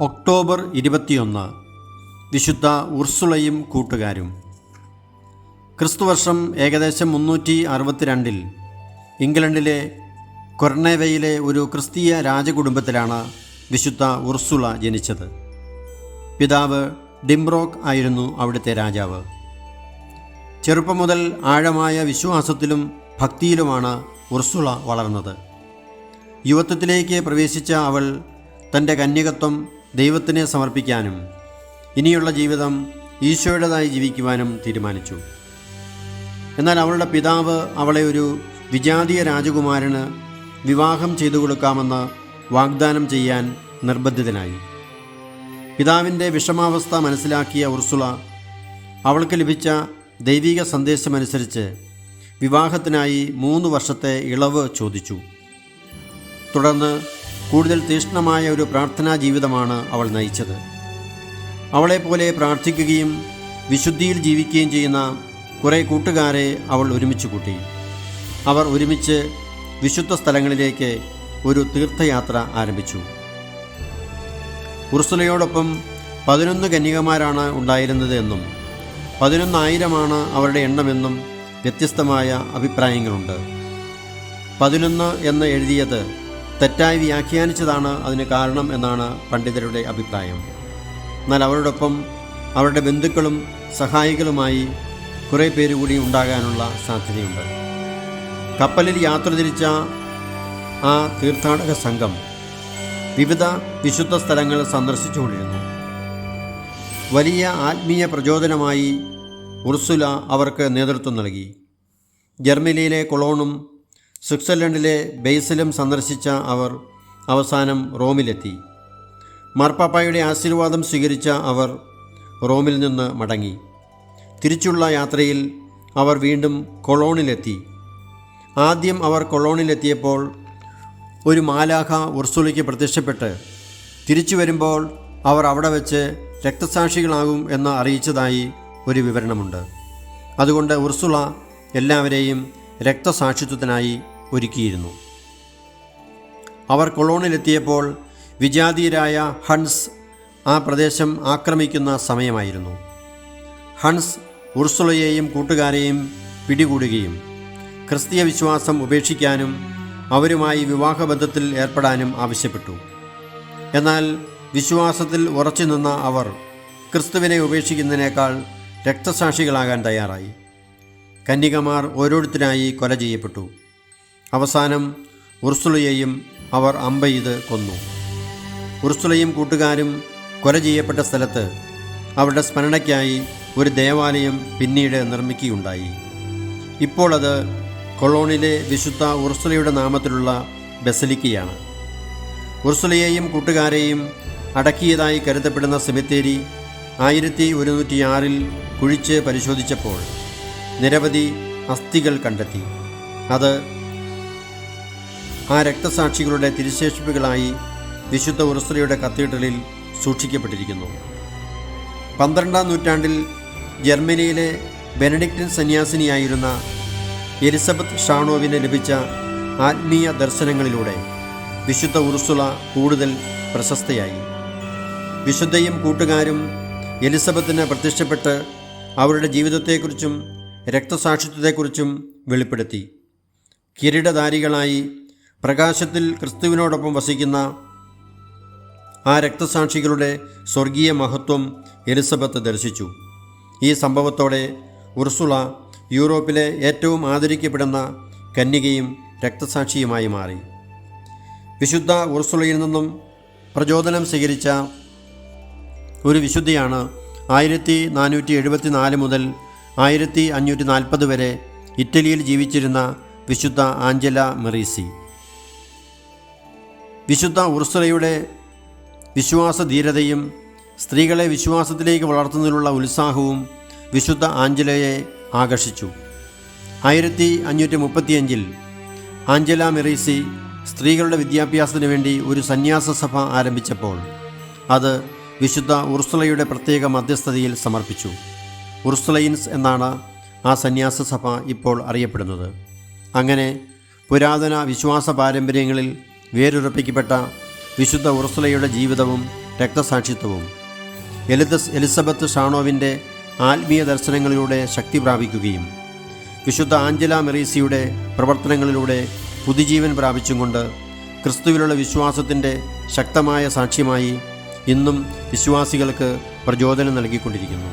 October ഇരുപത്തിയൊന്ന്. വിശുദ്ധ ഉർസുളയും കൂട്ടുകാരും. ക്രിസ്തുവർഷം ഏകദേശം മുന്നൂറ്റി അറുപത്തിരണ്ടിൽ ഇംഗ്ലണ്ടിലെ കൊർണേവയിലെ ഒരു ക്രിസ്തീയ രാജകുടുംബത്തിലാണ് വിശുദ്ധ ഉർസുള ജനിച്ചത്. പിതാവ് ഡിംബ്രോക്ക് ആയിരുന്നു അവിടുത്തെ രാജാവ്. ചെറുപ്പം മുതൽ ആഴമായ വിശ്വാസത്തിലും ഭക്തിയിലുമാണ് ഉർസുള വളർന്നത്. യുവത്വത്തിലേക്ക് പ്രവേശിച്ച അവൾ തന്റെ കന്യകത്വം ദൈവത്തിനെ സമർപ്പിക്കാനും ഇനിയുള്ള ജീവിതം ഈശോയുടേതായി ജീവിക്കുവാനും തീരുമാനിച്ചു. എന്നാൽ അവളുടെ പിതാവ് അവളെ ഒരു വിജാതീയ രാജകുമാരന് വിവാഹം ചെയ്തു കൊടുക്കാമെന്ന് വാഗ്ദാനം ചെയ്യാൻ നിർബന്ധിതനായി. പിതാവിന്റെ വിഷമാവസ്ഥ മനസ്സിലാക്കിയ ഉർസുള അവൾക്ക് ലഭിച്ച ദൈവിക സന്ദേശമനുസരിച്ച് വിവാഹത്തിനായി മൂന്ന് വർഷത്തെ ഇളവ് ചോദിച്ചു. തുടർന്ന് കൂടുതൽ തീഷ്ണമായ ഒരു പ്രാർത്ഥനാ ജീവിതമാണ് അവൾ നയിച്ചത്. അവളെപ്പോലെ പ്രാർത്ഥിക്കുകയും വിശുദ്ധിയിൽ ജീവിക്കുകയും ചെയ്യുന്ന കുറേ കൂട്ടുകാരെ അവൾ ഒരുമിച്ച് കൂട്ടി. അവർ ഒരുമിച്ച് വിശുദ്ധ സ്ഥലങ്ങളിലേക്ക് ഒരു തീർത്ഥയാത്ര ആരംഭിച്ചു. ഉർസുലയോടൊപ്പം പതിനൊന്ന് കന്യകമാരാണ് ഉണ്ടായിരുന്നത് എന്നും പതിനൊന്നായിരമാണ് അവരുടെ എണ്ണമെന്നും വ്യത്യസ്തമായ അഭിപ്രായങ്ങളുണ്ട്. പതിനൊന്ന് എന്ന് എഴുതിയത് തെറ്റായി വ്യാഖ്യാനിച്ചതാണ് അതിന് കാരണം എന്നാണ് പണ്ഡിതരുടെ അഭിപ്രായം. എന്നാൽ അവരോടൊപ്പം അവരുടെ ബന്ധുക്കളും സഹായികളുമായി കുറേ പേര് കൂടി ഉണ്ടാകാനുള്ള സാധ്യതയുണ്ട്. കപ്പലിൽ യാത്ര തിരിച്ച ആ തീർത്ഥാടക സംഘം വിവിധ വിശുദ്ധ സ്ഥലങ്ങൾ സന്ദർശിച്ചുകൊണ്ടിരുന്നു വലിയ ആത്മീയ പ്രചോദനമായി ഉർസുല അവർക്ക് നേതൃത്വം നൽകി. ജർമ്മനിയിലെ കൊളോണും സ്വിറ്റ്സർലൻഡിലെ ബെയ്സലും സന്ദർശിച്ച അവർ അവസാനം റോമിലെത്തി. മാർപ്പാപ്പായുടെ ആശീർവാദം സ്വീകരിച്ച അവർ റോമിൽ നിന്ന് മടങ്ങി. തിരിച്ചുള്ള യാത്രയിൽ അവർ വീണ്ടും കൊളോണിലെത്തി. ആദ്യം അവർ കൊളോണിലെത്തിയപ്പോൾ ഒരു മാലാഖ ഉർസുലയ്ക്ക് പ്രത്യക്ഷപ്പെട്ട് തിരിച്ചു വരുമ്പോൾ അവർ അവിടെ വെച്ച് രക്തസാക്ഷികളാകും എന്ന് അറിയിച്ചതായി ഒരു വിവരണമുണ്ട്. അതുകൊണ്ട് ഉർസുള എല്ലാവരെയും രക്തസാക്ഷിത്വത്തിനായി ഒരുക്കിയിരുന്നു. അവർ കൊളോണിലെത്തിയപ്പോൾ വിജാതീയരായ ഹൺസ് ആ പ്രദേശം ആക്രമിക്കുന്ന സമയമായിരുന്നു. ഹൺസ് ഉർസുളയെയും കൂട്ടുകാരെയും പിടികൂടുകയും ക്രിസ്തീയ വിശ്വാസം ഉപേക്ഷിക്കാനും അവരുമായി വിവാഹബന്ധത്തിൽ ഏർപ്പെടാനും ആവശ്യപ്പെട്ടു. എന്നാൽ വിശ്വാസത്തിൽ ഉറച്ചു നിന്ന അവർ ക്രിസ്തുവിനെ ഉപേക്ഷിക്കുന്നതിനേക്കാൾ രക്തസാക്ഷികളാകാൻ തയ്യാറായി. കന്യകമാർ ഓരോരുത്തരായി കൊല ചെയ്യപ്പെട്ടു. അവസാനം ഉർസുളയെയും അവർ അമ്പെയ്ത് കൊന്നു. ഉർസുളയും കൂട്ടുകാരും കൊല ചെയ്യപ്പെട്ട സ്ഥലത്ത് അവരുടെ സ്മരണയ്ക്കായി ഒരു ദേവാലയം പിന്നീട് നിർമ്മിക്കുകയുണ്ടായി. ഇപ്പോൾ അത് കൊളോണിലെ വിശുദ്ധ ഉർസുലയുടെ നാമത്തിലുള്ള ബസലിക്കയാണ്. ഉർസുലയെയും കൂട്ടുകാരെയും അടക്കിയതായി കരുതപ്പെടുന്ന സെമിത്തേരി ആയിരത്തി ഒരുന്നൂറ്റിയാറിൽ കുഴിച്ച് പരിശോധിച്ചപ്പോൾ നിരവധി അസ്ഥികൾ കണ്ടെത്തി. അത് ആ രക്തസാക്ഷികളുടെ തിരുശേഷിപ്പുകളായി വിശുദ്ധ ഉർസുലയുടെ കത്തീഡ്രലിൽ സൂക്ഷിക്കപ്പെട്ടിരിക്കുന്നു. പന്ത്രണ്ടാം നൂറ്റാണ്ടിൽ ജർമ്മനിയിലെ ബെനഡിക്റ്റിൻ സന്യാസിനിയായിരുന്ന എലിസബത്ത് ഷാണോവിന് ലഭിച്ച ആത്മീയ ദർശനങ്ങളിലൂടെ വിശുദ്ധ ഉറുസുള കൂടുതൽ പ്രശസ്തയായി. വിശുദ്ധയും കൂട്ടുകാരും എലിസബത്തിന് പ്രത്യക്ഷപ്പെട്ട് അവരുടെ ജീവിതത്തെക്കുറിച്ചും രക്തസാക്ഷിത്വത്തെക്കുറിച്ചും വെളിപ്പെടുത്തി. കിരീടധാരികളായി പ്രകാശത്തിൽ ക്രിസ്തുവിനോടൊപ്പം വസിക്കുന്ന ആ രക്തസാക്ഷികളുടെ സ്വർഗീയ മഹത്വം എലിസബത്ത് ദർശിച്ചു. ഈ സംഭവത്തോടെ ഉർസുള യൂറോപ്പിലെ ഏറ്റവും ആദരിക്കപ്പെടുന്ന കന്യകയും രക്തസാക്ഷിയുമായി മാറി. വിശുദ്ധ ഉർസുളയിൽ നിന്നും പ്രചോദനം സ്വീകരിച്ച ഒരു വിശുദ്ധിയാണ് ആയിരത്തി നാനൂറ്റി എഴുപത്തി നാല് മുതൽ ആയിരത്തി അഞ്ഞൂറ്റി നാൽപ്പത് വരെ ഇറ്റലിയിൽ ജീവിച്ചിരുന്ന വിശുദ്ധ ആഞ്ചല മെറീസി. വിശുദ്ധ ഉർസുലയുടെ വിശ്വാസധീരതയും സ്ത്രീകളെ വിശ്വാസത്തിലേക്ക് വളർത്തുന്നതിനുള്ള ഉത്സാഹവും വിശുദ്ധ ആഞ്ചലയെ ആകർഷിച്ചു. ആയിരത്തി അഞ്ഞൂറ്റി മുപ്പത്തിയഞ്ചിൽ ആഞ്ചല മെറീസി സ്ത്രീകളുടെ വിദ്യാഭ്യാസത്തിന് വേണ്ടി ഒരു സന്യാസ സഭ ആരംഭിച്ചപ്പോൾ അത് വിശുദ്ധ ഉർസുലയുടെ പ്രത്യേക മധ്യസ്ഥതയിൽ സമർപ്പിച്ചു. ഉർസുലയിൻസ് എന്നാണ് ആ സന്യാസ സഭ ഇപ്പോൾ അറിയപ്പെടുന്നത്. അങ്ങനെ പുരാതന വിശ്വാസ പാരമ്പര്യങ്ങളിൽ വേരുറപ്പിക്കപ്പെട്ട വിശുദ്ധ ഉർസുലയുടെ ജീവിതവും രക്തസാക്ഷിത്വവും എലിതസ് എലിസബത്ത് ഷാണോവിന്റെ ആത്മീയ ദർശനങ്ങളിലൂടെ ശക്തി പ്രാപിക്കുകയും വിശുദ്ധ ആഞ്ചല മെറീസിയുടെ പ്രവർത്തനങ്ങളിലൂടെ പുതുജീവൻ പ്രാപിച്ചും കൊണ്ട് ക്രിസ്തുവിലുള്ള വിശ്വാസത്തിന്റെ ശക്തമായ സാക്ഷ്യമായി ഇന്നും വിശ്വാസികൾക്ക് പ്രചോദനം നൽകിക്കൊണ്ടിരിക്കുന്നു.